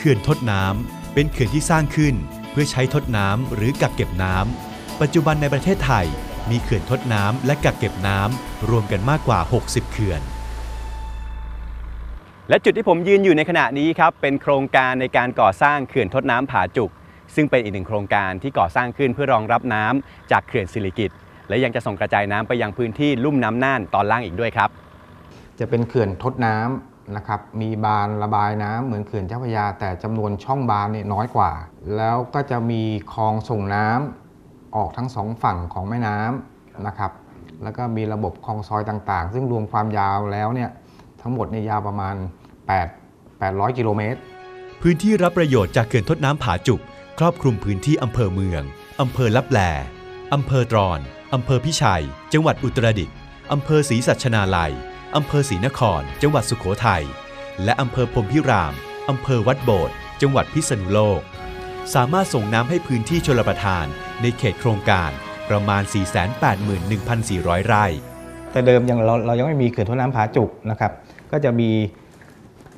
เขื่อนทดน้ำเป็นเขื่อนที่สร้างขึ้น เพื่อใช้ทดน้ำหรือกักเก็บน้ำปัจจุบันในประเทศไทย มีเขื่อนทดน้ำและกักเก็บน้ำรวมกันมากกว่า 60 เขื่อนและจุดที่ผมยืนอยู่ในขณะนี้ครับเป็นโครงการในการก่อสร้างเขื่อนทดน้ำผาจุก ซึ่งเป็นอีกหนึ่งโครงการที่ก่อสร้างขึ้นเพื่อรองรับน้ำจากเขื่อนสิริกิตและยังจะส่งกระจายน้ำไปยังพื้นที่ลุ่มน้ำน่านตอนล่างอีกด้วยครับ จะเป็นเขื่อนทดน้ำ นะครับมีบานระบายน้ำเหมือนเขื่อนเจ้าพระยา แต่จำนวนช่องบานเนี่ยน้อยกว่า แล้วก็จะมีคลองส่งน้ำออกทั้งสองฝั่งของแม่น้ำนะครับ แล้วก็มีระบบคลองซอยต่างๆ ซึ่งรวมความยาวแล้วเนี่ยทั้งหมดเนี่ยยาวประมาณ 8 800 กิโลเมตร พื้นที่รับประโยชน์จากเขื่อนทดน้ำผาจุก ครอบคลุมพื้นที่อำเภอเมือง อำเภอลับแล อำเภอตรอน อำเภอพิชัย จังหวัดอุตรดิตถ์อำเภอศรีสัชนาลัย อำเภอศรีนคร จังหวัดสุโขทัย และอำเภอพรมพิราม อำเภอวัดโบด จังหวัดพิษณุโลก สามารถส่งน้ำให้พื้นที่ชลประทานในเขตโครงการประมาณ 481,400 ไร่ แต่เดิมยังเราเรายังไม่มีเขื่อนทดน้ำผาจุกนะครับ ก็จะมี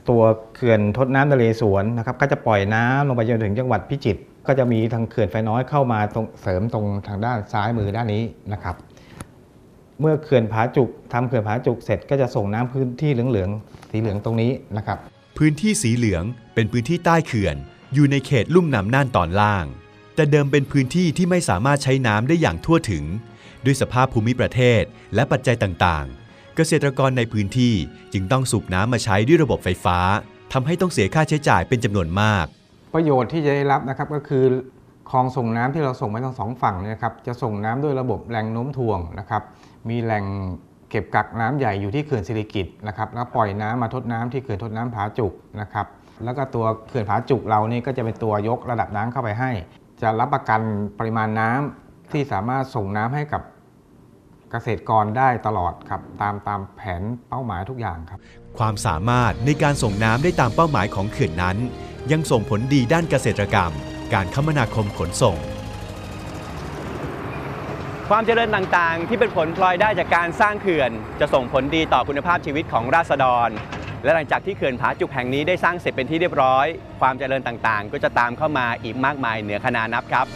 ตัวเขื่อนทดน้ำนเรศวรนะครับ ก็จะปล่อยน้ำลงไปจนถึงจังหวัดพิจิตร ก็จะมีทางเขื่อนไฟน้อยเข้ามาตรงเสริมตรงทางด้านซ้ายมือด้านนี้นะครับ เมื่อเขื่อนผาจุกทำเขื่อนผาจุกเสร็จก็จะส่งน้ำพื้นที่เหลืองๆสีเหลืองตรงนี้นะครับ พื้นที่สีเหลืองเป็นพื้นที่ใต้เขื่อน อยู่ในเขตลุ่มน้ำน่านตอนล่าง แต่เดิมเป็นพื้นที่ที่ไม่สามารถใช้น้ำได้อย่างทั่วถึง ด้วยสภาพภูมิประเทศและปัจจัยต่างๆ เกษตรกรในพื้นที่จึงต้องสูบน้ำมาใช้ด้วยระบบไฟฟ้าทำให้ต้องเสียค่าใช้จ่ายเป็นจำนวนมาก ประโยชน์ที่จะได้รับนะครับก็คือ คลองส่งน้ำที่เราส่งไปทั้งสองฝั่งเนี่ยนะครับจะส่งน้ำด้วยระบบแรงโน้มถ่วงนะครับมีแหล่งเก็บกักน้ำใหญ่อยู่ที่เขื่อนสิริกิตนะครับแล้วปล่อยน้ำมาทดน้ำที่เขื่อนทดน้ำผาจุกนะครับแล้วก็ตัวเขื่อนผาจุกเรานี่ก็จะเป็นตัวยกระดับน้ำเข้าไปให้ จะรับประกันปริมาณน้ำที่สามารถส่งน้ำให้กับเกษตรกรได้ตลอดครับตามตามแผนเป้าหมายทุกอย่างครับ ความสามารถในการส่งน้ำได้ตามเป้าหมายของเขื่อนนั้น ยังส่งผลดีด้านเกษตรกรรม การคมนาคมขนส่ง ความเจริญต่างๆ ที่เป็นผลพลอยได้จากการสร้างเขื่อน จะส่งผลดีต่อคุณภาพชีวิตของราษฎร และหลังจากที่เขื่อนผาจุกแห่งนี้ได้สร้างเสร็จเป็นที่เรียบร้อย ความเจริญต่างๆ ก็จะตามเข้ามาอีกมากมายเหนือขนานับครับ